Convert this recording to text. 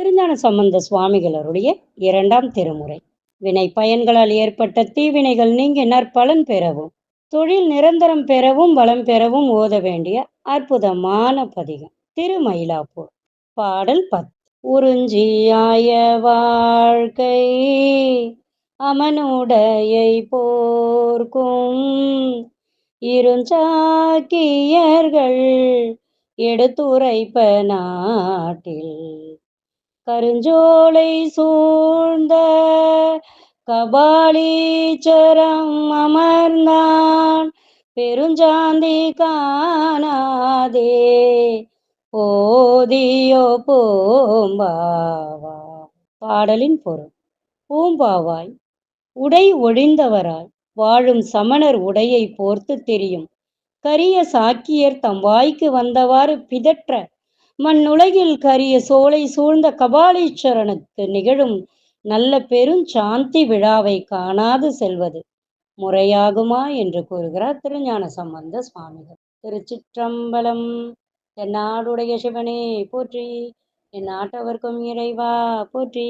திருஞான சம்பந்த சுவாமிகளருடைய இரண்டாம் திருமுறை. வினை பயன்களால் ஏற்பட்ட தீவினைகள் நீங்கி நற்பலன் பெறவும் தொழில் நிரந்தரம் பெறவும் வளம் பெறவும் ஓத வேண்டிய அற்புதமான பதிகம். திருமயிலாப்பூர். பாடல் பத்து. உறிஞ்சியாய வாழ்க்கை அமனுடையை போர்க்கும் இருஞ்சாக்கியர்கள் எடுத்துரைப்ப நாட்டில் கருஞ்சோலை சூழ்ந்த கபாலீச்சரம் அமர்ந்தான். பெருஞ்சாந்தி காணாதே ஓதியோ பூம்பாவா. பாடலின் பொருள் பூம்பாவாய் உடை ஒழிந்தவராய் வாழும் சமணர் உடையை போர்த்து தெரியும். கரிய சாக்கியர் தம் வாய்க்கு வந்தவாறு பிதற்ற மண்ணுலகில் கரிய சோலை சூழ்ந்த கபாலீஸ்வரனுக்கு நிகழும் நல்ல பெருஞ்சாந்தி விழாவை காணாது செல்வது முறையாகுமா என்று கூறுகிறார் திருஞான சம்பந்த சுவாமிகள். திருச்சிற்றம்பலம் என் நாடுடைய சிவனே போற்றி. என் நாட்டவர்க்கும் இறைவா போற்றி.